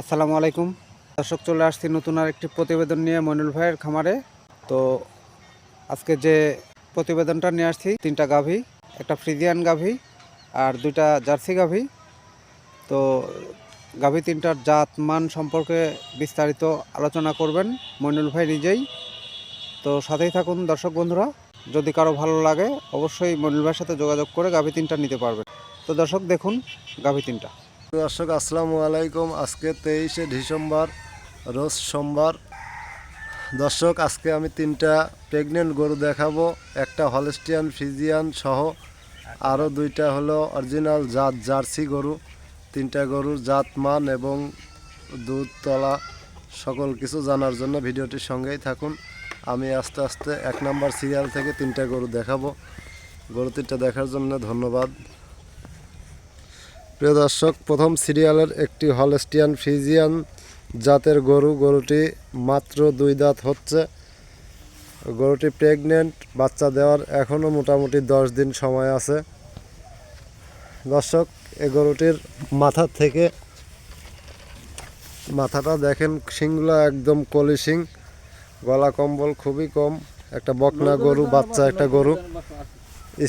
আসসালামু আলাইকুম। দর্শক, চলে আসছি নতুন আর একটি প্রতিবেদন নিয়ে মইনুল ভাইয়ের খামারে। তো আজকে যে প্রতিবেদনটা নিয়ে আসছি, তিনটা গাভী, একটা ফ্রিজিয়ান গাভী আর দুইটা জার্সি গাভী। তো গাভী তিনটার জাত, মান সম্পর্কে বিস্তারিত আলোচনা করবেন মইনুল ভাই নিজেই। তো সাথেই থাকুন দর্শক বন্ধুরা, যদি কারও ভালো লাগে অবশ্যই মইনুল ভাইয়ের সাথে যোগাযোগ করে গাভী তিনটা নিতে পারবেন। তো দর্শক, দেখুন গাভী তিনটা। দর্শক, আসসালামু আলাইকুম। আজকে তেইশে ডিসেম্বর, রোজ সোমবার। দর্শক, আজকে আমি তিনটা প্রেগনেন্ট গরু দেখাবো। একটা হলস্টিয়ান ফিজিয়ান সহ আরও দুইটা হলো অরিজিনাল জাত জার্সি গরু। তিনটা গরুর জাত, মান এবং দুধ, তলা সকল কিছু জানার জন্য ভিডিওটির সঙ্গেই থাকুন। আমি আস্তে আস্তে এক নাম্বার সিরিয়াল থেকে তিনটা গরু দেখাবো। গরু তিনটা দেখার জন্য ধন্যবাদ। প্রিয় দর্শক, প্রথম সিরিয়ালের একটি হলস্টিয়ান ফ্রিজিয়ান জাতের গরু, গরুটি মাত্র দুই দাঁত হচ্ছে। গরুটি প্রেগনেন্ট বাচ্চা দেওয়ার এখনও মোটামুটি দশ দিন সময় আছে। দর্শক এই গরুটির মাথা থেকে মাথাটা দেখেন, শিংগুলো একদম কলি শিং। গলা কম্বল খুবই কম, একটা বকনা গরু, বাচ্চা একটা গরু।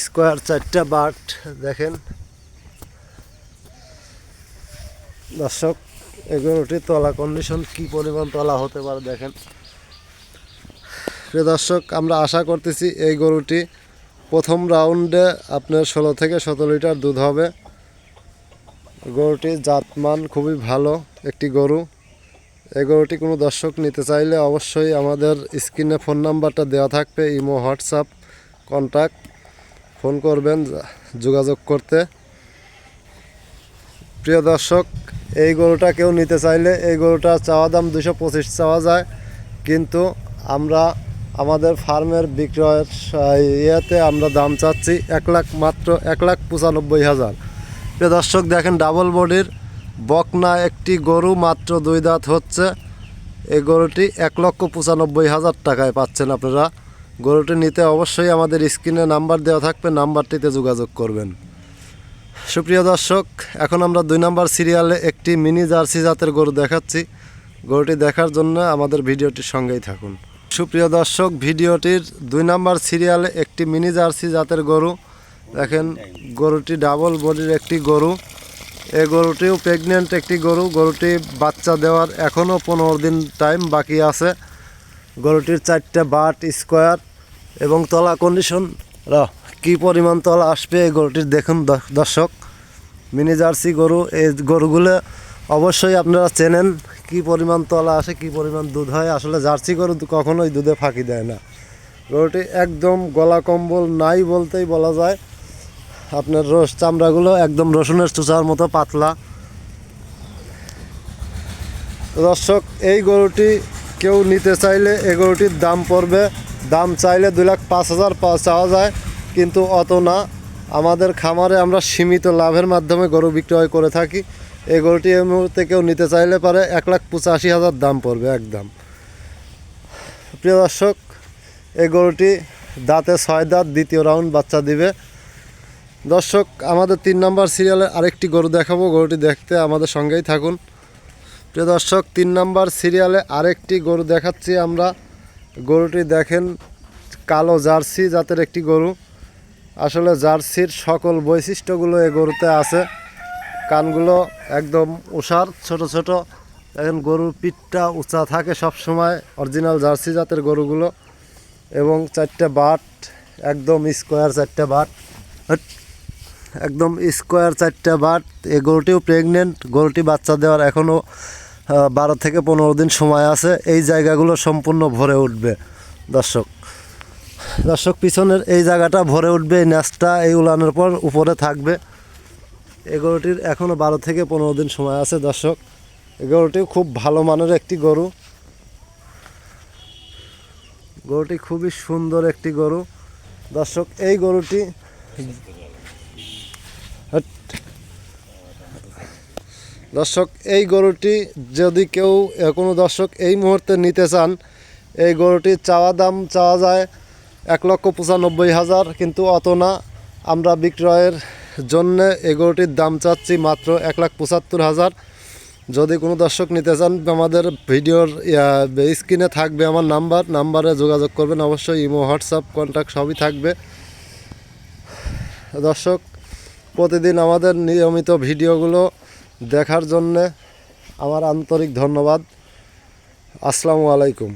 স্কোয়ার চারটা বাট দেখেন। দর্শক এগুলোটি তলা কন্ডিশন কি পরিমাণ তলা হতে পারে দেখেন। প্রিয় দর্শক, আমরা আশা করতেছি এই গরুটি প্রথম রাউন্ডে আপনার ষোলো থেকে সতেরো লিটার দুধ হবে। গরুটির জাতমান খুবই ভালো একটি গরু। এই গরুটি কোনো দর্শক নিতে চাইলে অবশ্যই আমাদের স্ক্রিনে ফোন নাম্বারটা দেওয়া থাকবে, ইমো, হোয়াটসঅ্যাপ কন্ট্যাক্ট ফোন করবেন, যোগাযোগ করতে। প্রিয় দর্শক এই গরুটা কেউ নিতে চাইলে এই গরুটা চাওয়া দাম দুশো পঁচিশ চাওয়া যায়। কিন্তু আমরা আমাদের ফার্মের বিক্রয়ের ইয়েতে আমরা দাম চাচ্ছি এক লাখ মাত্র এক লাখ পঁচানব্বই হাজার। প্রিয় দর্শক, দেখেন ডাবল বডির বকনা একটি গরু মাত্র দুই দাঁত হচ্ছে। এই গরুটি এক লক্ষ পঁচানব্বই হাজার টাকায় পাচ্ছেন আপনারা। গরুটি নিতে অবশ্যই আমাদের স্ক্রিনে নাম্বার দেওয়া থাকবে, নাম্বারটিতে যোগাযোগ করবেন। সুপ্রিয় দর্শক, এখন আমরা দুই নম্বর সিরিয়ালে একটি মিনি জার্সি জাতের গরু দেখাচ্ছি। গরুটি দেখার জন্য আমাদের ভিডিওটির সঙ্গেই থাকুন। সুপ্রিয় দর্শক, ভিডিওটির দুই নম্বর সিরিয়ালে একটি মিনি জার্সি জাতের গরু। দেখেন, গরুটি ডাবল বডির একটি গরু। এই গরুটিও প্রেগনেন্ট একটি গরু। গরুটি বাচ্চা দেওয়ার এখনও পনেরো দিন টাইম বাকি আছে। গরুটির চারটে বাট স্কোয়ার এবং তলা কন্ডিশন র কি পরিমাণ তলা আসবে এই গরুটির দেখুন দর্শক। মিনি জার্সি গরু, এই গরুগুলো অবশ্যই আপনারা চেনেন, কি পরিমাণ তলা আসে, কি পরিমাণ দুধ হয়। আসলে জার্সি গরু কখনোই দুধে ফাঁকি দেয় না। গরুটি একদম গলা কম্বল নাই বলতেই বলা যায়। আপনার রস, চামড়াগুলো একদম রসুনের চুচার মতো পাতলা। দর্শক, এই গরুটি কেউ নিতে চাইলে এই গরুটির দাম পড়বে। দাম চাইলে দুই লাখ পাঁচ হাজার চাওয়া যায়। কিন্তু অত না। আমাদের খামারে আমরা সীমিত লাভের মাধ্যমে গরু বিক্রয় করে থাকি। এই গরুটি এই মুহূর্তে কেউ নিতে চাইলে পারে এক লাখ পঁচাশি হাজার দাম পড়বে একদম। প্রিয় দর্শক, এই গরুটি দাঁতে ছয় দাঁত দ্বিতীয় রাউন্ড বাচ্চা দিবে। দর্শক, আমাদের তিন নম্বর সিরিয়ালে আরেকটি গরু দেখাবো। গরুটি দেখতে আমাদের সঙ্গেই থাকুন। প্রিয় দর্শক, তিন নম্বর সিরিয়ালে আরেকটি গরু দেখাচ্ছি আমরা। গরুটি দেখেন কালো জার্সি জাতের একটি গরু। আসলে জার্সির সকল বৈশিষ্ট্যগুলো এ গরুতে আছে। কানগুলো একদম উষার, ছোট ছোট। এখন গরুর পিঠটা উঁচা থাকে সব সময় অরিজিনাল জার্সি জাতের গরুগুলো। এবং চারটে বাট, একদম স্কোয়ার চারটে বাট। একদম স্কোয়ার চারটে বাট। এই গরুটিও প্রেগনেন্ট গরুটি বাচ্চা দেওয়ার এখনও বারো থেকে পনেরো দিন সময় আছে। এই জায়গাগুলো সম্পূর্ণ ভরে উঠবে। দর্শক দর্শক, পিছনের এই জায়গাটা ভরে উঠবে, এই ন্যাসটা এই উলানের পর উপরে থাকবে। এই গরুটির এখনও বারো থেকে পনেরো দিন সময় আছে দর্শক। এই গরুটি খুব ভালো মানের একটি গরু। গরুটি খুবই সুন্দর একটি গরু। দর্শক, এই গরুটি দর্শক, এই গরুটি যদি কেউ কোনো দর্শক এই মুহূর্তে নিতে চান, এই গরুটির চাওয়া দাম চাওয়া যায় এক লক্ষ পঁচানব্বই হাজার, কিন্তু অত না। আমরা বিক্রয়ের জন্যে এই গরুটির দাম চাচ্ছি মাত্র এক লাখ পঁচাত্তর হাজার। যদি কোনো দর্শক নিতে চান, আমাদের ভিডিওর স্ক্রিনে থাকবে আমার নাম্বার। নাম্বারে যোগাযোগ করবেন, অবশ্যই ইমো, হোয়াটসঅ্যাপ কন্ট্যাক্ট সবই থাকবে। দর্শক, প্রতিদিন আমাদের নিয়মিত ভিডিওগুলো দেখার জন্যে আমার আন্তরিক ধন্যবাদ। আসসালামু আলাইকুম।